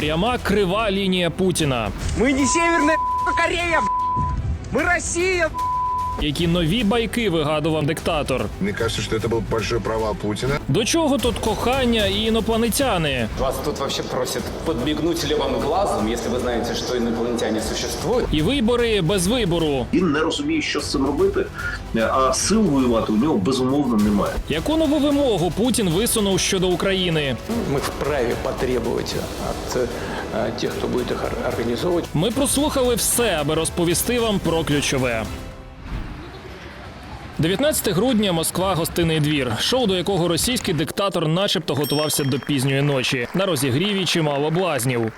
Пряма крива лінія Путіна. Мы не Северная Корея, мы Россия Які нові байки вигадував диктатор? Мне кажется, что это был большой провал Путина. До чого тут кохання і інопланетяни? Вас тут вообще просят подмигнуть левым глазом, если вы знаете, что инопланетяне существуют. І вибори без вибору. Він не розуміє, що з цим робити, а сил воювати у нього безумовно немає. Яку нову вимогу Путін висунув щодо України? Мы вправе потребовать от э, тех, кто будет их ор- организовывать, Ми прослухали все, аби розповісти вам про ключове. 19 грудня Москва гостинний двір, шоу до якого російський диктатор, начебто, готувався до пізньої ночі. На розігріві чимало блазнів.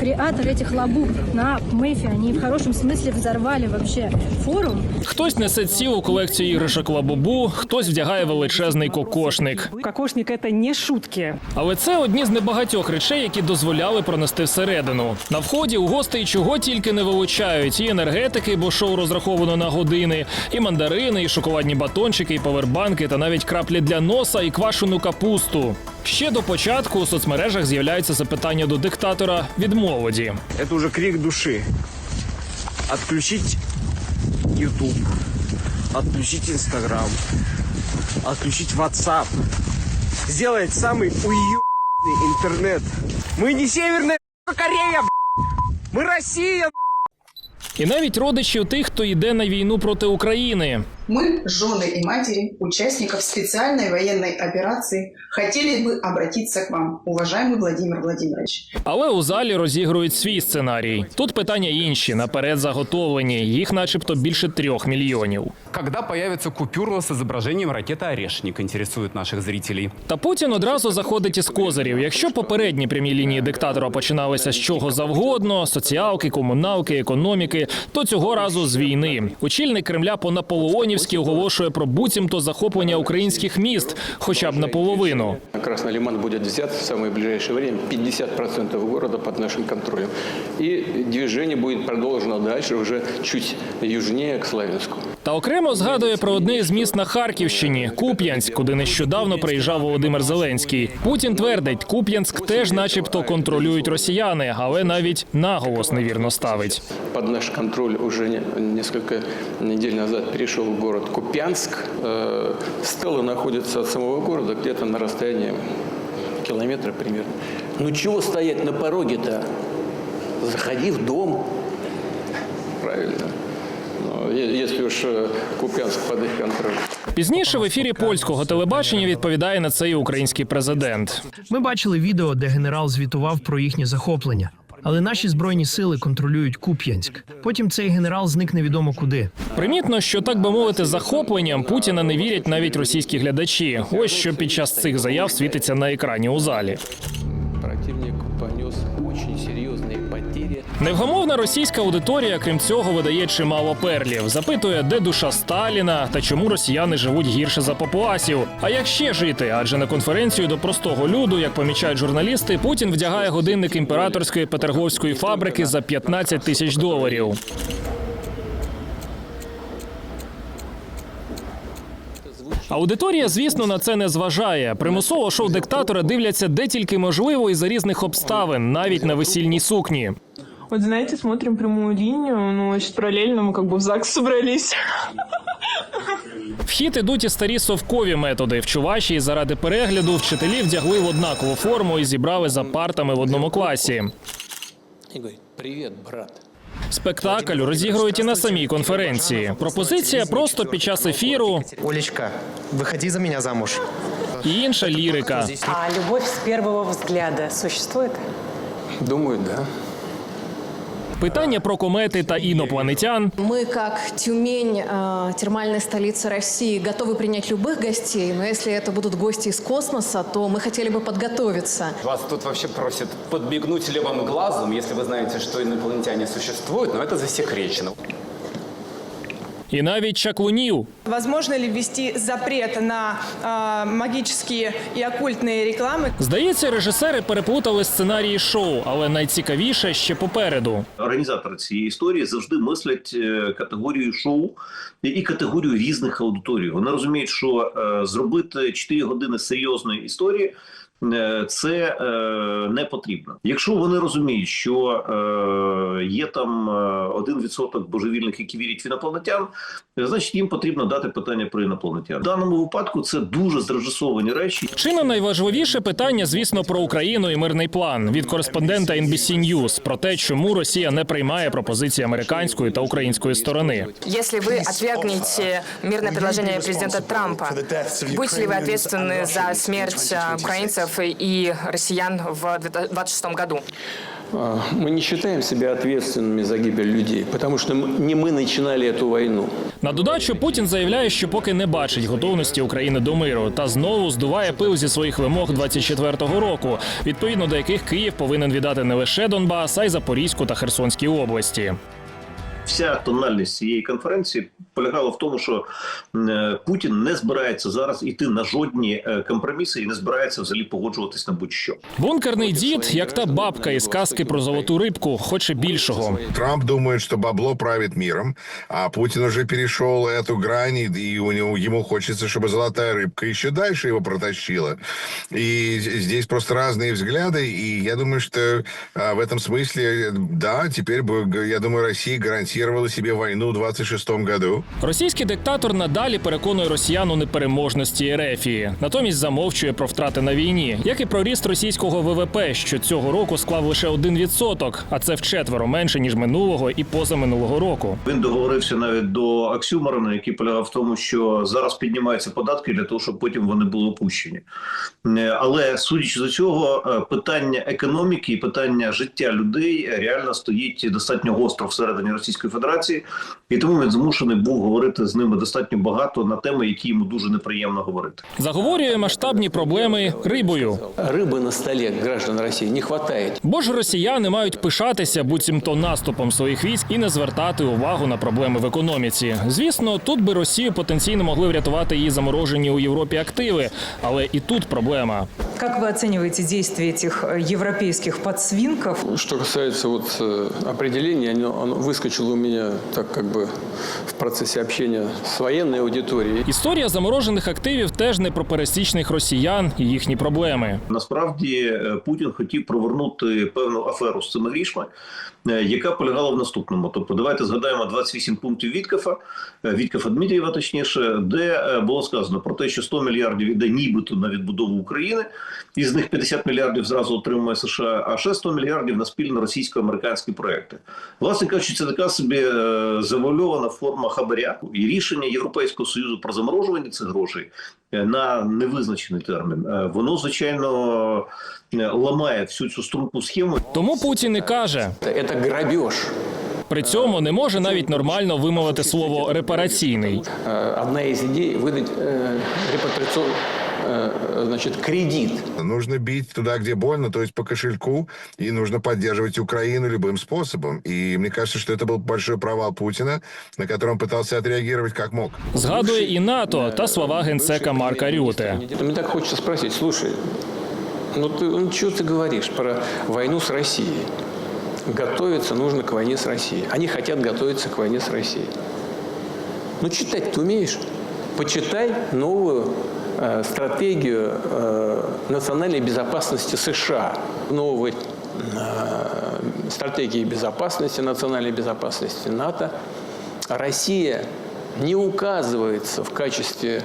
Креатор этих лабуб на МЭФе, они в хорошем смысле взорвали вообще форум. Хтось несе цілу колекцію іграшок лабубу, хтось вдягає величезний кокошник. Кокошник это не шутки. Але це одні з небагатьох речей, які дозволяли пронести всередину. На вході у гостей чого тільки не вилучають: і енергетики, бо шоу розраховано на години, і мандарини, і шоколадні батончики, і повербанки, та навіть краплі для носа і квашену капусту. Ще до початку у соцмережах з'являються запитання до диктатора від молоді. Это уже крик души. Отключить YouTube, отключить Instagram, отключить WhatsApp, сделать самый уютный интернет. Мы не Северная Корея, мы Россия. І навіть родичів тих, хто йде на війну проти України. Мы, жены и матери участников специальной военной операции, хотели бы обратиться к вам, уважаемый Владимир Владимирович. Але у залі розігрують свій сценарій. Тут питання інші, наперед заготовлені. Їх, начебто, більше трьох мільйонів. Когда появится купюра с изображением ракеты «Орешник», интересует наших зрителей. Та Путін одразу заходить із козирів. Якщо попередні прямі лінії диктатора починалися з чого завгодно: соціалки, комуналки, економіки, то цього разу з війни. Очільник Кремля по наполеонівськи оголошує про буцімто захоплення українських міст, хоча б наполовину. Красный Лиман будет взят в самое ближайшее время, 50% города под нашим контролем. И движение будет продолжено дальше, уже чуть южнее к Славянску. Та окремо згадує про одне з міст на Харківщині Куп'янськ, куди нещодавно приїжджав Володимир Зеленський. Путін твердить, Куп'янськ теж, начебто, контролюють росіяни, але навіть наголос невірно ставить. Под наш контроль уже несколько недель назад перешел город Купянск. Э, Стелла находится от самого города где-то на расстоянии километра примерно. Ну чего стоять на пороге-то? Заходи в дом. Правильно. Но е- если уж э, Купянск под их контролем. Пізніше в ефірі польського телебачення відповідає на це і український президент. Ми бачили відео, де генерал звітував про їхнє захоплення. Але наші збройні сили контролюють Куп'янськ. Потім цей генерал зник невідомо куди. Примітно, що так би мовити, захопленням Путіна не вірять навіть російські глядачі. Ось що під час цих заяв світиться на екрані у залі. Противник потери. Невгамовна російська аудиторія, крім цього, видає чимало перлів. Запитує, де душа Сталіна та чому росіяни живуть гірше за папуасів. А як ще жити? Адже на конференцію до простого люду, як помічають журналісти, Путін вдягає годинник імператорської петерговської фабрики за 15 тисяч доларів. Аудиторія, звісно, на це не зважає. Примусово шоу диктатора дивляться де тільки можливо і за різних обставин, навіть на весільній сукні. Вот знаете, смотрим прямую линию, ну, значит, параллельно мы как бы в ЗАГС собрались. В хід ідуть і старі совкові методи. В Чувашії заради перегляду вчителі вдягли в однакову форму і зібрали за партами в одному класі. И говорит, привет, брат. Спектакль розігрують і на самій конференції. Пропозиція просто під час ефіру Олечка, выходи за меня замуж. і інша лірика. А любовь с первого взгляда существует? Думаю, да. Питання про комети та інопланетян. Мы, как Тюмень, э, термальная столица России, готовы принять любых гостей, но если это будут гости из космоса, то мы хотели бы подготовиться. Вас тут вообще просят подмигнуть левым глазом, если вы знаете, что инопланетяне существуют, но это засекречено. І навіть чаклунів. Возможно ли ввести запрет на э, магические и оккультные рекламы? Здається, режисери переплутали сценарії шоу, але найцікавіше ще попереду. Організатори цієї історії завжди мислять е, категорію шоу і категорію різних аудиторій. Вони розуміють, що е, зробити 4 години серйозної історії е, це е, не потрібно. Якщо вони розуміють, що е, є там е, один відсоток божевільних, які вірять в інопланетян, е, значить їм потрібно дати питання про інопланетян. В даному випадку це дуже зрежисовані речі. Чи не найважливіше питання, звісно, про Україну і мирний план від кореспондента NBC News про те, чому Росія не приймає пропозиції американської та української сторони. Если вы отвергнете мирное предложение президента Трампа, будете ли вы ответственны за смерть э, украинцев и россиян в 2026 году? А, Мы не считаем себя ответственными за гибель людей, потому что м- не мы начинали эту войну. На додачу Путін заявляє, що поки не бачить готовності України до миру, та знову здуває пил зі своїх вимог 24-го року, відповідно до яких Київ повинен віддати не лише Донбас, а й Запорізьку та Херсонські області. Вся тональність цієї конференції полягала в тому, що е, Путін не збирається зараз йти на жодні е, компроміси і не збирається взагалі погоджуватись на будь-що. Бункерний дід, як та бабка із казки про золоту рибку, хоче більшого. Трамп думает, что бабло правит миром, а Путин уже перешел эту грань, и у него, ему хочется, чтобы золотая рыбка еще дальше его протащила. И здесь просто разные взгляды, и я думаю, что а, в этом смысле, да, теперь бы, я думаю, Россия гарантировала себе войну в 26 году. Російський диктатор надалі переконує росіян у непереможності Ерефії, натомість замовчує про втрати на війні, як і про ріст російського ВВП, що цього року склав лише 1%, а це вчетверо менше ніж минулого і позаминулого року. Він договорився навіть до Оксюморона, який полягав в тому, що зараз піднімаються податки для того, щоб потім вони були опущені. Е, Але судячи з цього, е, питання економіки і питання життя людей реально стоїть достатньо гостро всередині Російської Федерації, і тому він змушений був говорити з ними достатньо багато на теми, які йому дуже неприємно говорити. Заговорює масштабні проблеми рибою. Рыбы на столе граждан России не хватает. Бо ж росіяни мають пишатися буцімто наступом своїх військ і не звертати увагу на проблеми в економіці. Звісно, тут би Росію потенційно могли врятувати її заморожені у Європі активи, але і тут проблема. Как вы оцениваете действия этих э, европейских подсвинков? Что касается вот э, определения, оно, оно выскочило у меня так как бы в процессе общения з воєнною аудиторією. Історія заморожених активів теж не про пересічних росіян і їхні проблеми. Насправді е, Путін хотів провернути певну аферу з цими грішми, яка полягала в наступному. Тобто, давайте згадаємо 28 пунктів Віткафа, е, Віткафа Дмитрієва, точніше, де е, було сказано про те, що 100 мільярдів йде нібито на відбудову України, із них 50 мільярдів зразу отримує США, а ще 100 мільярдів на спільно російсько-американські проекти. Власне кажучи, це така собі е, завуальована форма хабаря і рішення Європейського союзу про заморожування цих грошей е, на невизначений термін. е, Воно звичайно е, ламає всю цю струнку схему. Тому Путін і каже. Это, это грабеж. При цьому не може навіть нормально вимовити слово репараційний. Э, Одна из идей выдать э, репатриационный э, значит, кредит. Нужно бить туда, где больно, то есть по кошельку, и нужно поддерживать Украину любым способом. И мне кажется, что это был большой провал Путина, на который он пытался отреагировать как мог. Згадує і НАТО та слова генсека Марка Рюте. Мне так хочется спросить, слушай, ну ты, ну что ты говоришь про войну с Россией? Готовиться нужно к войне с Россией. Они хотят готовиться к войне с Россией. Ну читать ты умеешь? Почитай новую э, стратегию э, национальной безопасности США. Новой э, стратегии безопасности, национальной безопасности НАТО. Россия не указывается в качестве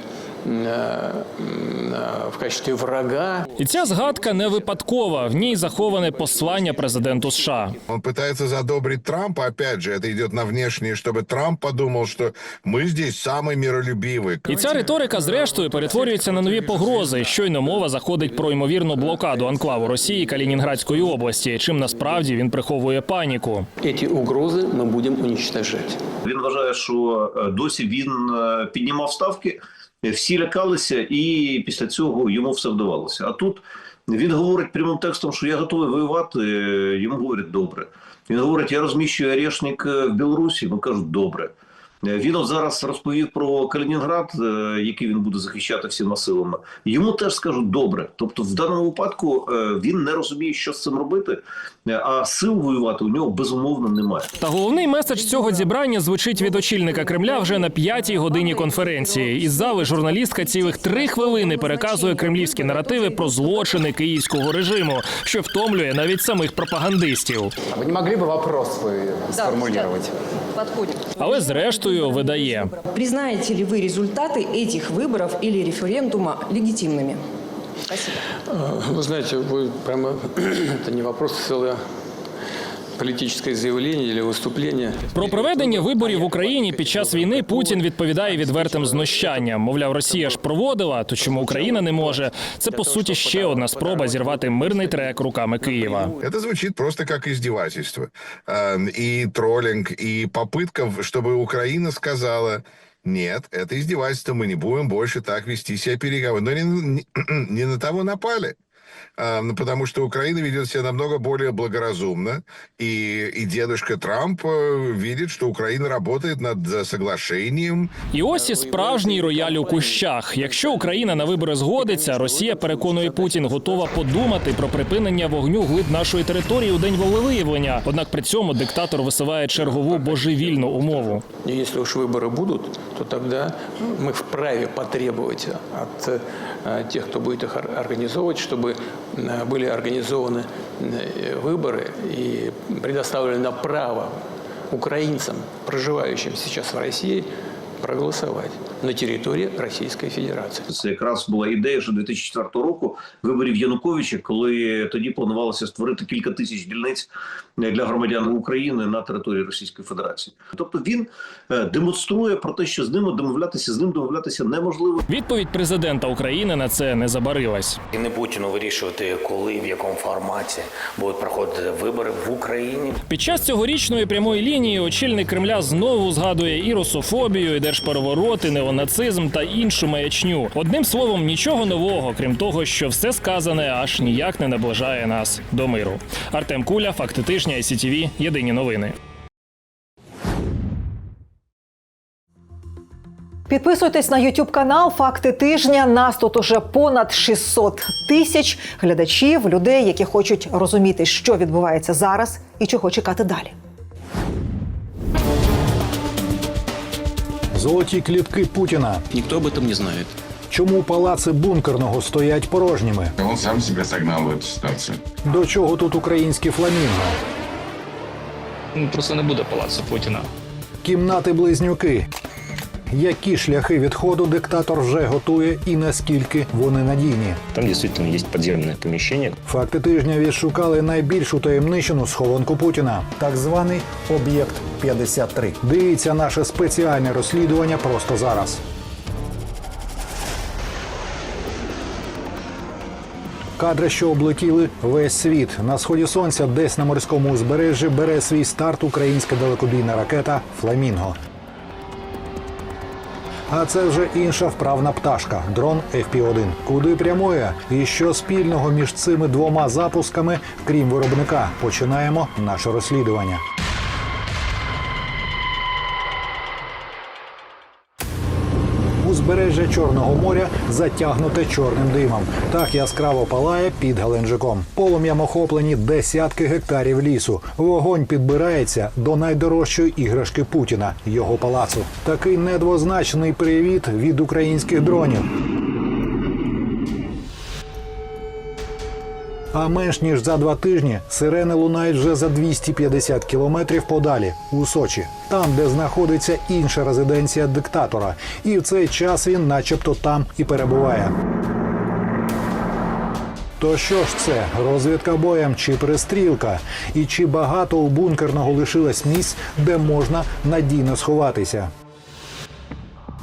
в качестве врага. І ця згадка не випадкова. В ній заховане послання президенту США. Он пытается задобрить Трампа, опять же, это идет на внешнее, чтобы Трамп подумал, что мы здесь самый миролюбивый. І ця риторика, зрештою, перетворюється на нові погрози. Щойно мова заходить про ймовірну блокаду анклаву Росії Калінінградської області, чим насправді він приховує паніку. Эти угрозы мы будем уничтожать. Він вважає, що е, досі він е, піднімав ставки, е, всі лякалися, і після цього йому все вдавалося. А тут він говорить прямим текстом, що я готовий воювати. е, Йому говорять добре. Він говорить, я розміщую орешник е, в Білорусі. Йому кажуть, добре. Е, Він зараз розповів про Калінінград, е, який він буде захищати всіма силами. Йому теж скажуть добре. Тобто, в даному випадку е, він не розуміє, що з цим робити, а сил воювати у нього безумовно немає. Та головний меседж цього зібрання звучить від очільника Кремля вже на п'ятій годині конференції. Із зали журналістка цілих три хвилини переказує кремлівські наративи про злочини київського режиму, що втомлює навіть самих пропагандистів. А вы не могли бы вопрос? Подходит. Але зрештою видає. Признаете ли вы результаты этих выборов или референдума легитимными? Э, Вы знаете, вы прямо это не вопрос, а целое политическое заявление или выступление. Про проведення виборів в Україні під час війни Путін відповідає відвертим знущанням. Мовляв, Росія ж проводила, то чому Україна не може? Це по суті ще одна спроба зірвати мирний трек руками Києва. Это звучит просто как издевательство. Э, И троллинг, и попытка, в- чтобы Украина сказала, нет, это издевательство, мы не будем больше так вести себя переговоры. Но не, не- не на того напали. А, ну, Потому что Украина ведет себя намного более благоразумно, и, и дедушка Трамп э, видит, что Украина работает над э, соглашением, І ось і справжній рояль у кущах. Якщо Україна на вибори згодиться, Росія переконує Путін, готова подумати про припинення вогню глиб нашої території у день волевиявлення. Однак при цьому диктатор висуває чергову божевільну умову. И если уж выборы будут, то тогда мы вправе потребовать от э, тех, кто будет их ор- организовывать, чтобы э, были организованы э, выборы и предоставлено право украинцам, проживающим сейчас в России, проголосовать на территории Российской Федерации. Це якраз була ідея ще 2004 року виборів Януковича, коли тоді планувалося створити кілька тисяч дільниць для громадян України на території Російської Федерації. Тобто він е, демонструє про те, що з ними домовлятися, з ним домовлятися неможливо. Відповідь президента України на це не забарилась. І не Путіну вирішувати, коли в якому форматі будуть проходити вибори в Україні. Під час цьогорічної прямої лінії очільник Кремля знову згадує і русофобію, і держперевороти, неонацизм та іншу маячню. Одним словом, нічого нового, крім того, що все сказане аж ніяк не наближає нас до миру. Артем Куля, факти тижня, ICTV, єдині новини. Підписуйтесь на YouTube канал Факти тижня. Нас тут уже понад 600 тисяч глядачів, людей, які хочуть розуміти, що відбувається зараз і чого чекати далі. Золоті клітки Путіна. Ніхто об этом не знає. Чому палаци бункерного стоять порожніми? Он сам себя загнал в эту ситуацию. До чого тут українські фламінго? Просто не буде палацу Путіна. Кімнати близнюки. Які шляхи відходу диктатор вже готує і наскільки вони надійні? Там дійсно є підземне поміщення. Факти тижня відшукали найбільшу таємничену схованку Путіна. Так званий об'єкт 53. Дивіться наше спеціальне розслідування просто зараз. Кадри, що облетіли весь світ. На сході сонця, десь на морському узбережжі, бере свій старт українська далекобійна ракета Фламінго. А це вже інша вправна пташка дрон FP-1. Куди прямує? І що спільного між цими двома запусками, крім виробника? Починаємо наше розслідування. Чорного моря затягнуте чорним димом. Так яскраво палає під Геленджиком. Полум'ям охоплені десятки гектарів лісу. Вогонь підбирається до найдорожчої іграшки Путіна його палацу. Такий недвозначний привіт від українських дронів. А менш ніж за два тижні сирени лунають вже за 250 кілометрів подалі у Сочі, там, де знаходиться інша резиденція диктатора, і в цей час він, начебто, там і перебуває. То що ж це розвідка боєм чи пристрілка? І чи багато у бункерного лишилось місць, де можна надійно сховатися?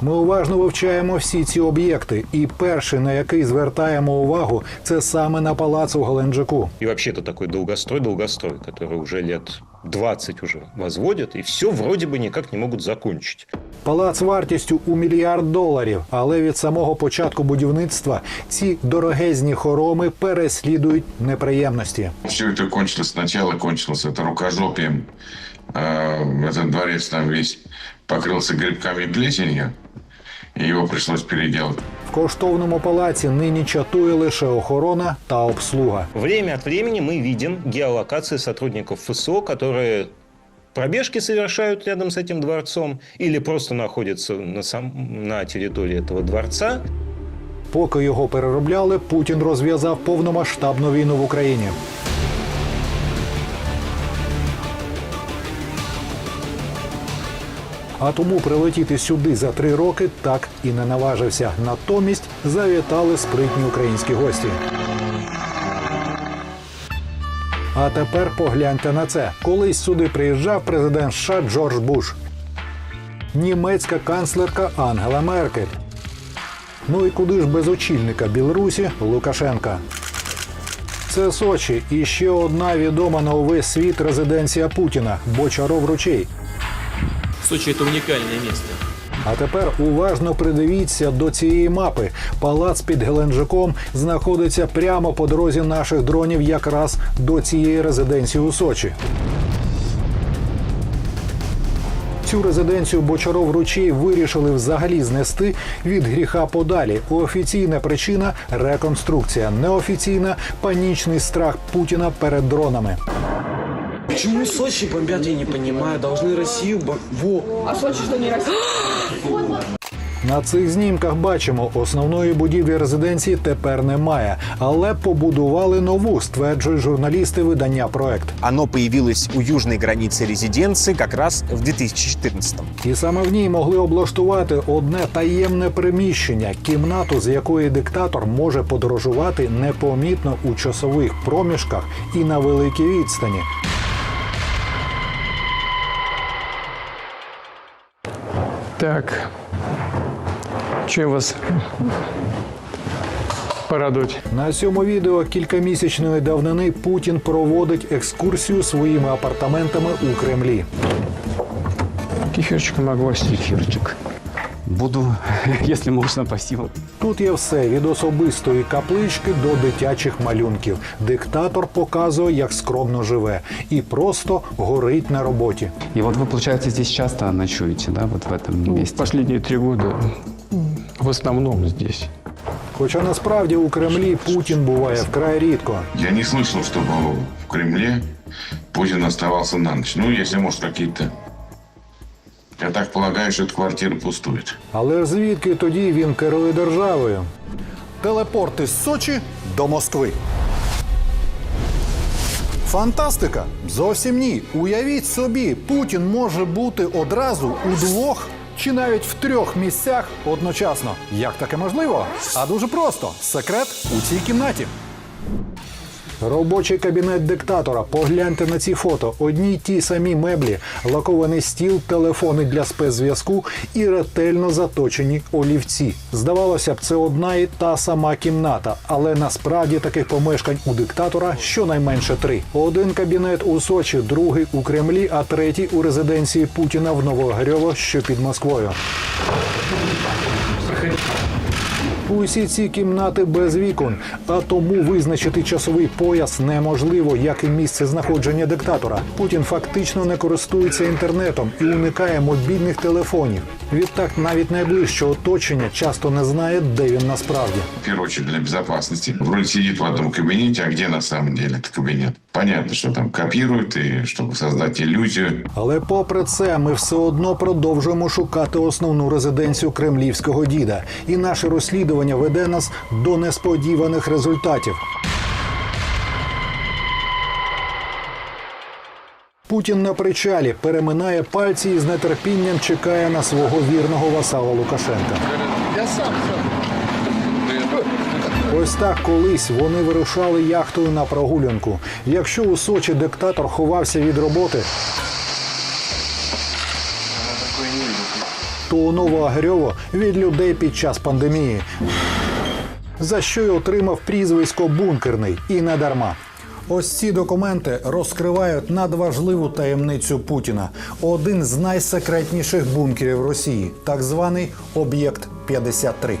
Ми уважно вивчаємо всі ці об'єкти, і перший, на який звертаємо увагу, це саме на палац у Геленджику. І взагалі це такий довгострой, довгострой, який вже лет 20 уже возводят, и все вроде бы никак не могут закончить. Палац вартістю у мільярд доларів, але від самого початку будівництва ці дорогезні хороми переслідують неприємності. Все это кончилось сначала, кончилось это рукожопием. Э, Этот дворец там весь покрылся грибками и плесенью, и его пришлось переделать. В коштовному палаці нині чатує лише охорона та обслуга. Время от времени мы видим геолокации сотрудников ФСО, которые пробежки совершают рядом с этим дворцом или просто находятся на, сам, на территории этого дворца. Поки його переробляли, Путін розв'язав повномасштабну війну в Україні. А тому прилетіти сюди за три роки так і не наважився. Натомість завітали спритні українські гості. А тепер погляньте на це. Колись сюди приїжджав президент США Джордж Буш, німецька канцлерка Ангела Меркель. Ну і куди ж без очільника Білорусі Лукашенка. Це Сочі і ще одна відома на увесь світ резиденція Путіна Бочаров ручей. Сочи это уникальное место. А тепер уважно придивіться до цієї мапи. Палац під Геленджиком знаходиться прямо по дорозі наших дронів, якраз до цієї резиденції у Сочі. Цю резиденцію Бочаров ручей вирішили взагалі знести від гріха подалі. Офіційна причина реконструкція. Неофіційна панічний страх Путіна перед дронами. Почему Сочи бомбят, я не понимаю. Должны Россию бом... Во. А Сочи что не Россия? На цих знімках бачимо, основної будівлі резиденції тепер немає, але побудували нову, стверджують журналісти видання проект. Оно появилось у южной границы резиденции как раз в 2014 І саме в ній могли облаштувати одне таємне приміщення, кімнату, з якої диктатор може подорожувати непомітно у часових проміжках і на великій відстані. Так. Чим вас порадують? На цьому відео кількамісячної давнини Путін проводить екскурсію своїми апартаментами у Кремлі. Кефирчик могу Кефирчик. Буду, если можно, спасибо. Тут є все від особистої каплички до дитячих малюнків. Диктатор показує, як скромно живе, і просто горить на роботі. И вот вы, получается, здесь часто ночуете, да, вот в этом месте? Последние три года в основном здесь. Хоча насправді у Кремлі Путін буває вкрай рідко. Я не слышал, чтобы в Кремле Путин оставался на ночь. Ну, если, может, какие-то... я так полагаю, что эта квартира пустует. Але звідки тоді він керує державою? Телепорти з Сочі до Москви. Фантастика! Зовсім ні. Уявіть собі, Путін може бути одразу у двох чи навіть в трьох місцях одночасно. Як таке можливо? А дуже просто. Секрет у цій кімнаті. Робочий кабінет диктатора. Погляньте на ці фото. Одні й ті самі меблі, лакований стіл, телефони для спецзв'язку і ретельно заточені олівці. Здавалося б, це одна і та сама кімната, але насправді таких помешкань у диктатора щонайменше три: один кабінет у Сочі, другий у Кремлі, а третій у резиденції Путіна в Новогрьово, що під Москвою. Усі ці кімнати без вікон, а тому визначити часовий пояс неможливо, як і місце знаходження диктатора. Путін фактично не користується інтернетом і уникає мобільних телефонів. Відтак, навіть найближче оточення часто не знає, де він насправді. Очередь для безопасности. Вроде сидит в одном кабинете, а где на самом деле этот кабинет? Понятно, что там копируют, и чтобы создать иллюзию. Але попри це, ми все одно продовжуємо шукати основну резиденцію кремлівського діда, і наше розслідування веде нас до несподіваних результатів. Путін на причалі переминає пальці і з нетерпінням чекає на свого вірного васала Лукашенка. Ось так колись вони вирушали яхтою на прогулянку. Якщо у Сочі диктатор ховався від роботи, то у Новоагрьово від людей під час пандемії, за що й отримав прізвисько бункерний і не дарма. Ось ці документи розкривають надважливу таємницю Путіна. Один з найсекретніших бункерів Росії, так званий об'єкт 53.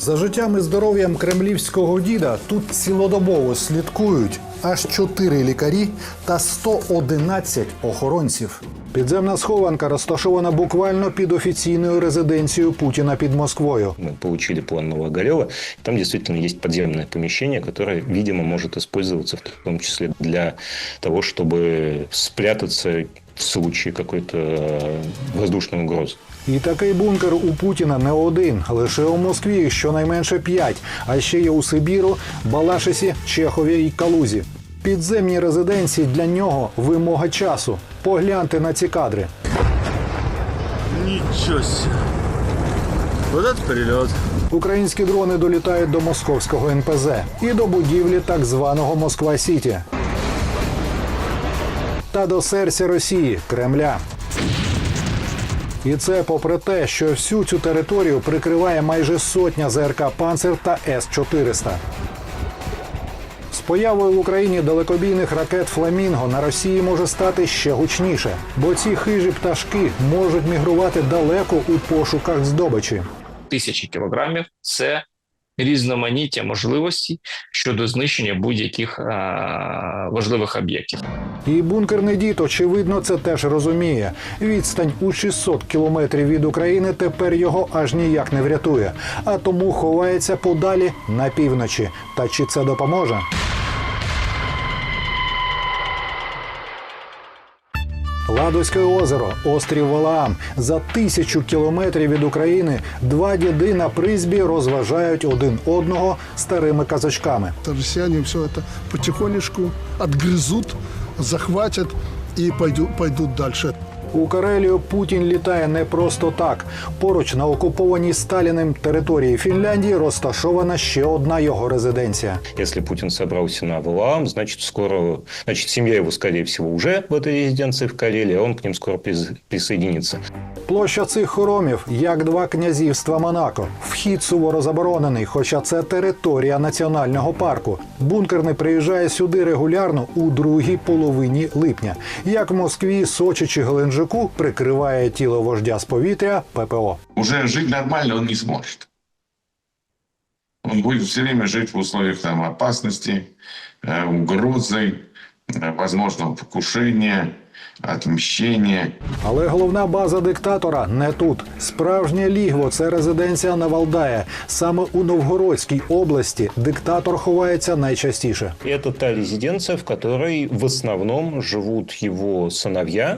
За життям і здоров'ям кремлівського діда тут цілодобово слідкують аж 4 лікарі та 111 охоронців. Підземна схованка розташована буквально під офіційною резиденцією Путіна під Москвою. Мы получили план Новоголева. Там действительно есть подземное помещение, которое, видимо, может использоваться в том числе для того, чтобы спрятаться в случае какой-то э, воздушной угрозы. І такий бункер у Путіна не один. Лише у Москві щонайменше п'ять. А ще є у Сибіру, Балашисі, Чехові і Калузі. Підземні резиденції для нього вимога часу. Погляньте на ці кадри. Себе. Вот это перелет. Українські дрони долітають до московського НПЗ і до будівлі так званого Москва Сіті. Та до серця Росії Кремля. І це попри те, що всю цю територію прикриває майже сотня ЗРК Панцер та С-400. З появою в Україні далекобійних ракет Фламінго на Росії може стати ще гучніше, бо ці хижі пташки можуть мігрувати далеко у пошуках здобичі. тисячі кілограмів це різноманіття можливостей щодо знищення будь-яких важливих об'єктів. І бункерний дід, очевидно, це теж розуміє. Відстань у 600 кілометрів від України тепер його аж ніяк не врятує, а тому ховається подалі на півночі. Та чи це допоможе? Ладозьке озеро, острів Валаам. За тисячу кілометрів від України два діди на призбі розважають один одного старими казачками. Росіяни все це потихонечку відгризуть, захватять і пойдуть, пойдуть дальше. У Карелію Путін літає не просто так. Поруч на окупованій Сталіним території Фінляндії розташована ще одна його резиденція. Если Путин собрался на Валаам, значит, скоро, значит, семья его, скорее всего, уже в этой резиденции в Карелии, а он к ним скоро прис- присоединится. Площа цих хоромів як два князівства Монако. Вхід суворо заборонений, хоча це територія національного парку. Бункер не приїжджає сюди регулярно у другій половині липня. Як в Москві, Сочі чи Геленджику прикриває тіло вождя з повітря ППО. Уже жить нормально он не сможет. Он будет все время жить в условиях там, опасности, э, угрозы, э, возможного покушения, отмщения. Але головна база диктатора не тут. Справжнє лігво це резиденція на Валдая. Саме у Новгородській області диктатор ховається найчастіше. И это та резиденция, в которой в основном живут его сыновья,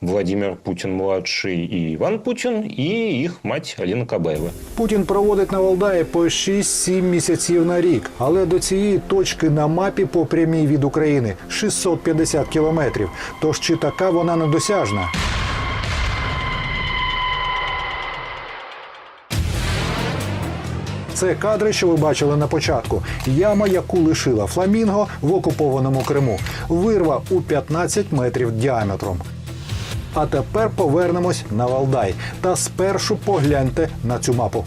Владимир Путин-младший и Иван Путин, и их мать Алина Кабаева. Путін проводить на Валдаї по 6-7 місяців на рік, але до цієї точки на мапі по прямій від України 650 кілометрів. Тож чи така вона недосяжна? Це кадри, що ви бачили на початку. Яма, яку лишила фламінго в окупованому Криму. Вирва у 15 метрів діаметром. А тепер повернемось на Валдай. Та спершу погляньте на цю мапу.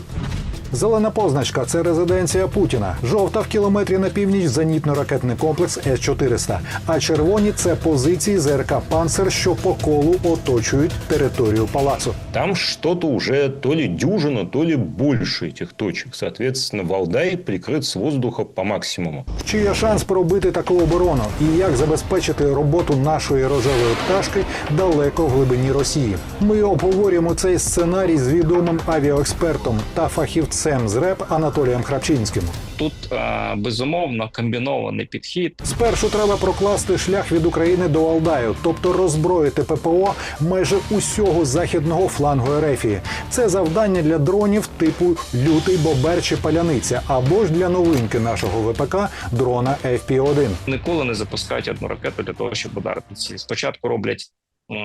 Зелена позначка це резиденція Путіна. Жовта в кілометрі на північ зенітно-ракетний комплекс С-400. А червоні це позиції ЗРК Панцер, що по колу оточують територію палацу. Там что-то уже то ли дюжина, то ли больше этих точек. Соответственно, Валдай прикрыт с воздуха по максимуму. Чи є шанс пробити таку оборону? І як забезпечити роботу нашої рожевої пташки далеко в глибині Росії? Ми обговорюємо цей сценарій з відомим авіаекспертом та фахівцем з РЕП Анатолієм Храпчинським. Тут е, безумовно комбінований підхід. Спершу треба прокласти шлях від України до Валдаю, тобто роззброїти ППО майже усього західного флангу Ерефії. Це завдання для дронів типу лютий бобер чи паляниця, або ж для новинки нашого ВПК дрона FP-1. Ніколи не запускають одну ракету для того, щоб ударити ціль. Спочатку роблять е,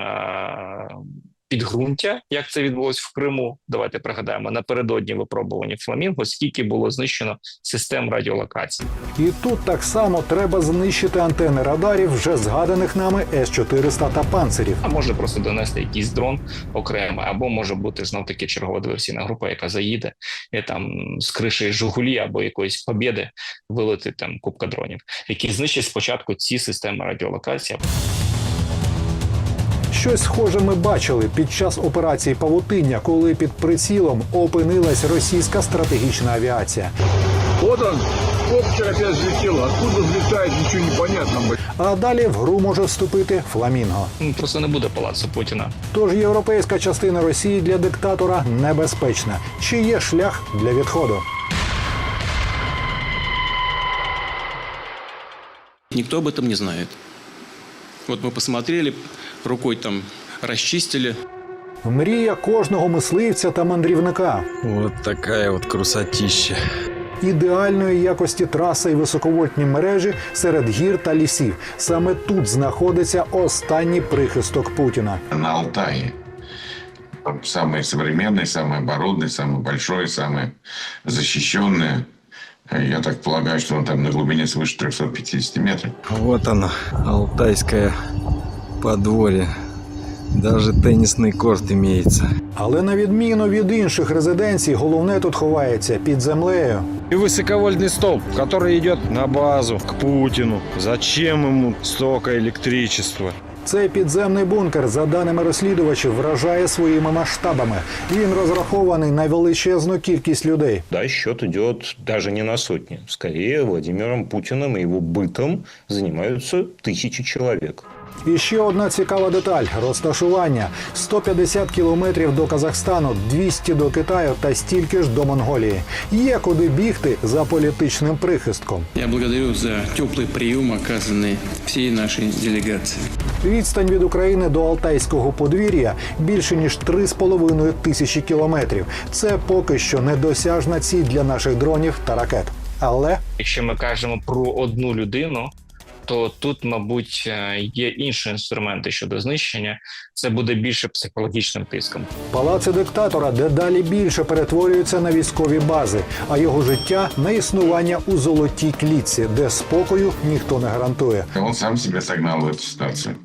підґрунтя, як це відбулось в Криму. Давайте пригадаємо напередодні випробування фламінго, скільки було знищено систем радіолокації. І тут так само треба знищити антени радарів вже згаданих нами С-400 та панцирів. А може просто донести якийсь дрон окремо, або може бути знов таки чергова диверсійна група, яка заїде і там з криші Жигулі або якоїсь побєди вилетить там купка дронів, які знищать спочатку ці системи радіолокації. Щось схоже ми бачили під час операції Павутиння, коли під прицілом опинилась російська стратегічна авіація. Вот он, коптер опять взлетел. Откуда взлетает, ничего не понятно. А далі в гру може вступити фламінго. Ну, Просто не буде палацу Путіна. Тож європейська частина Росії для диктатора небезпечна. Чи є шлях для відходу? Никто об этом не знает. Вот мы посмотрели, рукой там расчистили. Мрія кожного мисливця та мандрівника. Вот такая вот красотища. Ідеальної якості траса і високовольтні мережі серед гір та лісів. Саме тут знаходиться останній прихисток Путіна. На Алтае. Там Самый современный, самый оборудованный, самый большой, самый защищенный. Я так полагаю, что он там на глубине свыше 350 метров. Вот оно, алтайское подворье. Даже теннисный корт имеется. Але на відміну від інших резиденцій, головне тут ховається під землею. И высоковольтный столб, который идет на базу к Путину. Зачем ему столько электричества? Цей підземний бункер, за даними розслідувачів, вражає своїми масштабами. Він розрахований на величезну кількість людей. Да, счет идет даже не на сотни. Скорее, Владимиром Путиным и его бытом занимаются тысячи человек. І ще одна цікава деталь розташування: 150 кілометрів до Казахстану, 200 до Китаю та стільки ж до Монголії. Є куди бігти за політичним прихистком. Я благодарю за теплый прием, оказанный всей нашей делегации. Відстань від України до Алтайського подвір'я більше ніж 3,5 тисячі кілометрів. Це поки що недосяжна ціль для наших дронів та ракет. Але Якщо ми кажемо про одну людину, то тут, мабуть, е, є інші інструменти щодо знищення. Це буде більше психологічним тиском. палаци диктатора дедалі більше перетворюються на військові бази, а його життя на існування у золотій клітці, де спокою ніхто не гарантує. Он сам себя согнал в эту ситуацию.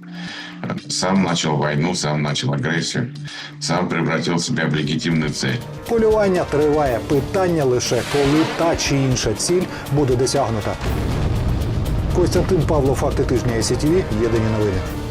Сам начал войну, сам начал агрессию, сам превратил себя в легитимную цель. Полювання триває. Питання лише коли та чи інша ціль буде досягнута. Костянтин Павло, факти тижня СІТВ, єдині новини.